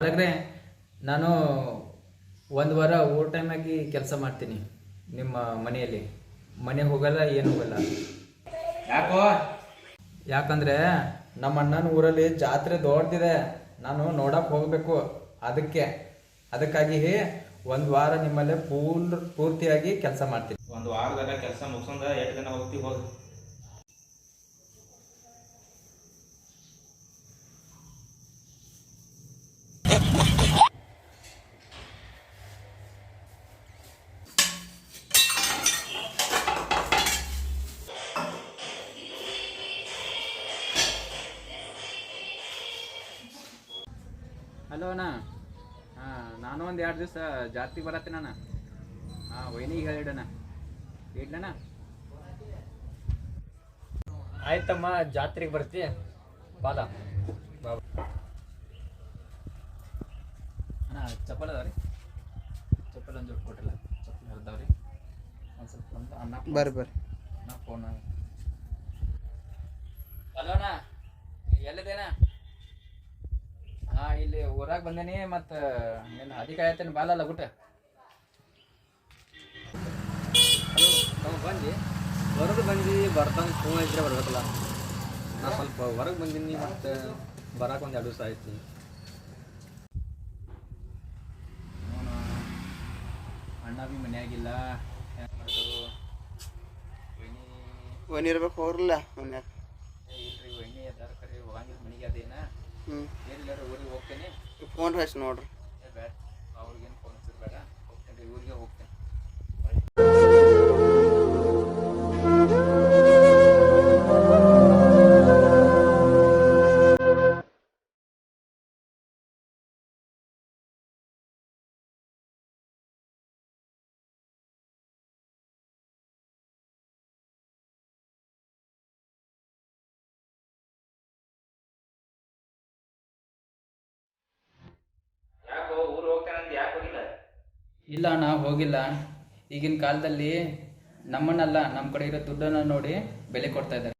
ಹಾಗಾದ್ರೆ ನಾನು ಒಂದು ವಾರ ಓವರ್ ಟೈಮ್ ಆಗಿ ಕೆಲಸ ಮಾಡ್ತೀನಿ ನಿಮ್ಮ ಮನೆಯಲ್ಲಿ. ಮನೆ ಹೋಗಲ್ಲ ಏನು ಹೋಗಲ್ಲ? ಯಾಕೋ? ಯಾಕಂದ್ರೆ ನಮ್ಮ ಅಣ್ಣನ ಊರಲ್ಲಿ ಜಾತ್ರೆ ದೊಡ್ಡದಿದೆ. ನಾನು ನೋಡಕ್ ಹೋಗ್ಬೇಕು ಅದಕ್ಕೆ. ಅದಕ್ಕಾಗಿ ಒಂದು ವಾರ ನಿಮ್ಮಲ್ಲೇ ಪೂರ್ ಪೂರ್ತಿಯಾಗಿ ಕೆಲಸ ಮಾಡ್ತೀನಿ. ಒಂದು ವಾರದಾಗ ಕೆಲಸ ಮುಗಿಸ್ಕೊಂಡ ಎಷ್ಟು ದಿನ ಹೋಗ್ತಿ ಹೋಗಿ? ಹಲೋ ಅಣ್ಣ. ಹಾಂ ನಾನು ಒಂದು ಎರಡು ದಿವಸ ಜಾತ್ರೆಗೆ ಬರತ್ತೀನಣ್ಣ ಹಾಂ ವೈನಿಗೆ ಹೇಳಿಡಣ ಇಡ್ಲಣ್ಣ? ಆಯ್ತಮ್ಮ ಜಾತ್ರೆಗೆ ಬರ್ತಿ. ಬಾದ ಅಣ್ಣ ಚಪ್ಪಲ್ ಅದಾವ ರೀ ಚಪ್ಪಲ್ ಒಂದು ಕೊಟ್ಟಿಲ್ಲ ಚಪ್ಪಲ್ ರೀ ಒಂದು ಸ್ವಲ್ಪ ಅಣ್ಣ ಬರ್ರಿ ಬರ್ರಿ. ಅಣ್ಣ ಫೋನ್ ಹಲೋ ಅಣ್ಣ ಎಲ್ಲಿದೇನ ಹಾಂ ಇಲ್ಲಿ ಊರಾಗ ಬಂದೇನಿ ಮತ್ತ ಏನು ಅಧಿಕ ಆಯ್ತೇನೆ ಬಾಲ ಲಗುಟ ಬಂದಿ ಬಂದು ಹೊರಗೆ ಬಂದು ಬರ್ತಾನೆ ಫೋನ್ ಇದ್ರೆ ಬರ್ಬೇಕಲ್ಲ. ನಾ ಸ್ವಲ್ಪ ಹೊರಗೆ ಬಂದೀನಿ ಮತ್ತು ಬರಕ್ಕೆ ಒಂದು ಎರಡು ದಿವಸ ಆಯ್ತು. ಅಣ್ಣ ಬಿ ಮನ್ಯಾಗಿಲ್ಲ. ಏನ್ ಮಾಡೋದು ವೈನಿ ಒನ್ ಇರ್ಬೇಕು ಅವ್ರಲ್ಲ ಮನ್ಯಾಗ. ಫೋನ್ ಹಚ್ಚಿ ನೋಡ್ರಿ ಇಲ್ಲ ಅಣ್ಣ ಹೋಗಿಲ್ಲ. ಈಗಿನ ಕಾಲದಲ್ಲಿ ನಮ್ಮನ್ನೆಲ್ಲ ನಮ್ಮ ಕಡೆ ಇರೋ ದುಡ್ಡನ್ನು ನೋಡಿ ಬೆಲೆ ಕೊಡ್ತಾ ಇದ್ದಾರೆ.